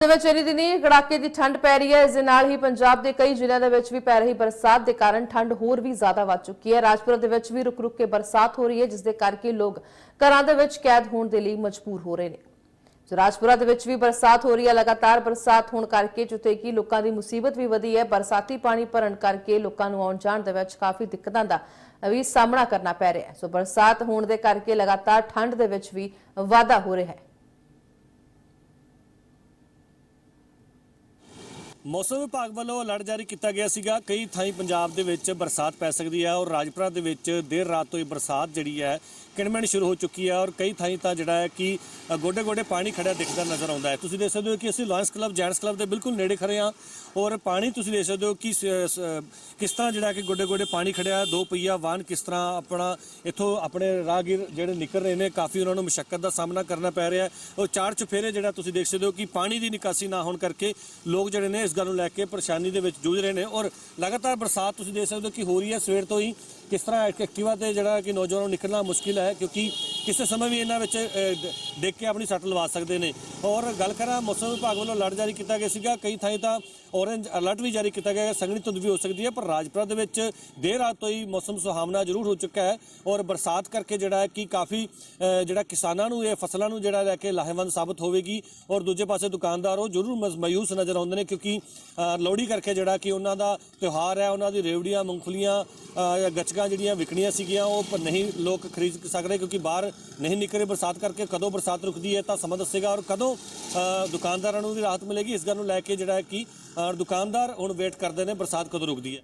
ਦੇ ਵਿੱਚ ਇਨੀ ਦਿਨੀ ਕੜਾਕੇ ਦੀ ਠੰਡ ਪੈ ਰਹੀ ਹੈ। ਇਸ ਦੇ ਨਾਲ ਹੀ ਪੰਜਾਬ ਦੇ ਕਈ ਜ਼ਿਲ੍ਹਿਆਂ ਦੇ ਵਿੱਚ ਵੀ ਪੈ ਰਹੀ ਬਰਸਾਤ ਦੇ ਕਾਰਨ ਠੰਡ ਹੋਰ ਵੀ ਜ਼ਿਆਦਾ ਵੱਧ ਚੁੱਕੀ ਹੈ। ਰਾਜਪੁਰਾ ਦੇ ਵਿੱਚ ਵੀ ਰੁਕ-ਰੁਕ ਕੇ ਬਰਸਾਤ ਹੋ ਰਹੀ ਹੈ, ਜਿਸ ਦੇ ਕਰਕੇ ਲੋਕ ਘਰਾਂ ਦੇ ਵਿੱਚ ਕੈਦ ਹੋਣ ਦੇ ਲਈ ਮਜਬੂਰ ਹੋ ਰਹੇ ਨੇ। ਜੋ ਰਾਜਪੁਰਾ ਦੇ ਵਿੱਚ ਵੀ ਬਰਸਾਤ ਹੋ ਰਹੀ ਹੈ, ਲਗਾਤਾਰ ਬਰਸਾਤ ਹੋਣ ਕਰਕੇ ਜਿੱਥੇ ਕਿ ਲੋਕਾਂ ਦੀ ਮੁਸੀਬਤ ਵੀ ਵਧੀ ਹੈ, ਬਰਸਾਤੀ ਪਾਣੀ ਭਰਨ ਕਰਕੇ ਲੋਕਾਂ ਨੂੰ ਆਉਣ ਜਾਣ ਦੇ ਵਿੱਚ ਕਾਫੀ ਦਿੱਕਤਾਂ ਦਾ ਵੀ ਸਾਹਮਣਾ ਕਰਨਾ ਪੈ ਰਿਹਾ ਹੈ। ਸੋ ਬਰਸਾਤ ਹੋਣ ਦੇ ਕਰਕੇ ਲਗਾਤਾਰ ਠੰਡ ਦੇ ਵਿੱਚ ਵੀ ਵਾਧਾ ਹੋ ਰਿਹਾ ਹੈ। ਮੌਸਮ ਵਿਭਾਗ ਵੱਲੋਂ ਅਲਰਟ ਜਾਰੀ ਕੀਤਾ ਗਿਆ ਸੀਗਾ। ਕਈ ਥਾਈਂ ਪੰਜਾਬ ਦੇ ਵਿੱਚ ਬਰਸਾਤ ਪੈ ਸਕਦੀ ਹੈ ਔਰ ਰਾਜਪੁਰਾ ਦੇ ਵਿੱਚ ਦੇਰ ਰਾਤ ਤੋਂ ਹੀ ਬਰਸਾਤ ਜਿਹੜੀ ਹੈ ਕਿਣਮਣ ਸ਼ੁਰੂ ਹੋ ਚੁੱਕੀ ਹੈ ਔਰ ਕਈ ਥਾਈਂ ਤਾਂ ਜਿਹੜਾ ਹੈ ਕਿ ਗੋਡੇ ਗੋਡੇ ਪਾਣੀ ਖੜਿਆ ਦਿਖਦਾ ਨਜ਼ਰ ਆਉਂਦਾ ਹੈ। ਤੁਸੀਂ ਦੇਖ ਸਕਦੇ ਹੋ ਕਿ ਅਸੀਂ ਲਾਇਨਸ ਕਲੱਬ, ਜੈਂਟਸ ਕਲੱਬ ਦੇ ਬਿਲਕੁਲ ਨੇੜੇ ਖੜੇ ਹਾਂ ਔਰ ਪਾਣੀ ਤੁਸੀਂ ਦੇਖ ਸਕਦੇ ਹੋ ਕਿ ਕਿਸ ਤਰ੍ਹਾਂ ਜਿਹੜਾ ਕਿ ਗੋਡੇ ਗੋਡੇ ਪਾਣੀ ਖੜਿਆ ਦੋ ਪਹੀਆ ਵਾਹਨ ਕਿਸ ਤਰ੍ਹਾਂ ਆਪਣਾ ਇੱਥੋਂ ਆਪਣੇ ਰਾਹਗੀਰ ਜਿਹੜੇ ਨਿਕਲ ਰਹੇ ਨੇ, ਕਾਫੀ ਉਹਨਾਂ ਨੂੰ ਮੁਸ਼ਕਲ ਦਾ ਸਾਹਮਣਾ ਕਰਨਾ ਪੈ ਰਿਹਾ ਹੈ। ਉਹ ਚਾਰ ਚੁਫੇਰੇ ਜਿਹੜਾ ਤੁਸੀਂ ਦੇਖ ਸਕਦੇ ਹੋ ਕਿ ਪਾਣੀ ਦੀ ਨਿਕਾਸੀ ਨਾ ਹੋਣ ਕਰਕੇ ਲੋਕ ਜਿਹੜੇ ਨੇ ਇਸ ਗੱਲ ਨੂੰ ਲੈ ਕੇ ਪਰੇਸ਼ਾਨੀ ਦੇ ਵਿੱਚ ਜੂਝ ਰਹੇ ਨੇ ਔਰ ਲਗਾਤਾਰ ਬਰਸਾਤ ਤੁਸੀਂ ਦੇਖ ਸਕਦੇ ਹੋ ਕਿ ਹੋ ਰਹੀ ਹੈ। ਸਵੇਰ ਤੋਂ ਹੀ ਕਿਸ ਤਰ੍ਹਾਂ ਇੱਕ ਐਕਟਿਵਾ ਤੇ ਜਿਹੜਾ ਕਿ ਨੌਜਵਾਨਾਂ ਨੂੰ ਨਿਕਲਣਾ ਮੁਸ਼ਕਿਲ ਹੈ ਕਿਉਂਕਿ ਕਿਸੇ ਸਮੇਂ ਵੀ ਇਹਨਾਂ ਵਿੱਚ ਡਿੱਗ ਕੇ ਆਪਣੀ ਸੱਟ ਲਵਾ ਸਕਦੇ ਨੇ। ਔਰ ਗੱਲ ਕਰਾਂ ਮੌਸਮ ਵਿਭਾਗ ਵੱਲੋਂ ਅਲਰਟ ਜਾਰੀ ਕੀਤਾ ਗਿਆ ਸੀਗਾ। ਕਈ ਥਾਈਂ ਤਾਂ ਔਰੇਂਜ ਅਲਰਟ ਵੀ ਜਾਰੀ ਕੀਤਾ ਗਿਆ ਹੈ। ਸੰਘਣੀ ਧੁੰਦ ਵੀ ਹੋ ਸਕਦੀ ਹੈ ਪਰ ਰਾਜਪੁਰਾ ਦੇ ਵਿੱਚ ਦੇਰ ਰਾਤ ਤੋਂ ਹੀ ਮੌਸਮ ਸੁਹਾਵਣਾ ਜ਼ਰੂਰ ਹੋ ਚੁੱਕਾ ਹੈ। ਔਰ ਬਰਸਾਤ ਕਰਕੇ ਜਿਹੜਾ ਹੈ ਕਿ ਕਾਫੀ ਜਿਹੜਾ ਕਿਸਾਨਾਂ ਨੂੰ ਇਹ ਫਸਲਾਂ ਨੂੰ ਜਿਹੜਾ ਲੈ ਕੇ ਲਾਹੇਵੰਦ ਸਾਬਤ ਹੋਵੇਗੀ। ਔਰ ਦੂਜੇ ਪਾਸੇ ਦੁਕਾਨਦਾਰ ਉਹ ਜ਼ਰੂਰ ਮਜ਼- ਮਾਯੂਸ ਨਜ਼ਰ ਆਉਂਦੇ ਨੇ ਕਿਉਂਕਿ ਲੋਹੜੀ ਕਰਕੇ ਜਿਹੜਾ ਕਿ ਉਹਨਾਂ ਦਾ ਤਿਉਹਾਰ ਹੈ ਉਹਨਾਂ ਦੀ ਰੇਵੜੀਆਂ ਮੂੰਗਫਲੀਆਂ ਅ, ਗੱਚਕਾਂ ਜਿਹੜੀਆਂ ਵਿਕਣੀਆਂ ਸੀਗੀਆਂ ਉਹ ਨਹੀਂ ਲੋਕ ਖਰੀਦ ਸਕਦੇ ਕਿਉਂਕਿ ਬਾਹਰ ਨਹੀਂ ਨਿਕਲੇ ਬਰਸਾਤ ਕਰਕੇ ਕਦੋਂ ਬਰਸਾਤ ਰੁਕਦੀ ਹੈ ਤਾਂ ਸਮਾਂ ਦੱਸੇਗਾ ਔਰ ਕਦੋਂ ਦੁਕਾਨਦਾਰਾਂ ਨੂੰ ਵੀ ਰਾਹਤ ਮਿਲੇਗੀ? ਇਸ ਗੱਲ ਨੂੰ ਲੈ ਕੇ ਜਿਹੜਾ ਹੈ ਕਿ ਦੁਕਾਨਦਾਰ ਹੁਣ ਵੇਟ ਕਰਦੇ ਨੇ, ਬਰਸਾਤ ਕਦੋਂ ਰੁਕਦੀ ਹੈ?